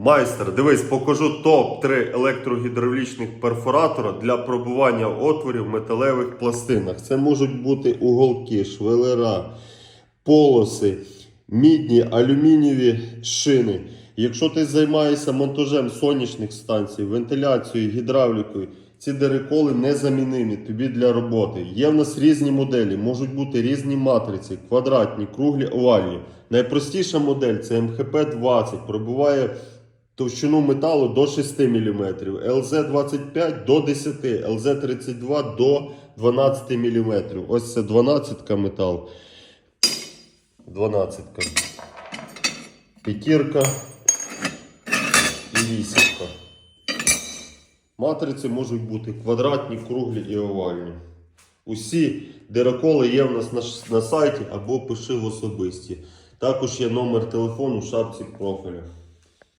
Майстер, дивись, покажу топ-3 електрогідравлічних перфоратора для пробування отворів в металевих пластинах. Це можуть бути уголки, швелера, полоси, мідні, алюмінієві шини. Якщо ти займаєшся монтажем сонячних станцій, вентиляцією, гідравлікою, ці дереколи незамінимі тобі для роботи. Є в нас різні моделі, можуть бути різні матриці, квадратні, круглі, овальні. Найпростіша модель це МХП-20, пробуває товщину металу до 6 мм, ЛЗ-25 до 10, ЛЗ-32 до 12 мм. Ось це 12 метал. 12. П'ятірка і вісімка. Матриці можуть бути квадратні, круглі і овальні. Усі дироколи є в нас на, на сайті або пиши в особисті. Також є номер телефону в шапці профіля.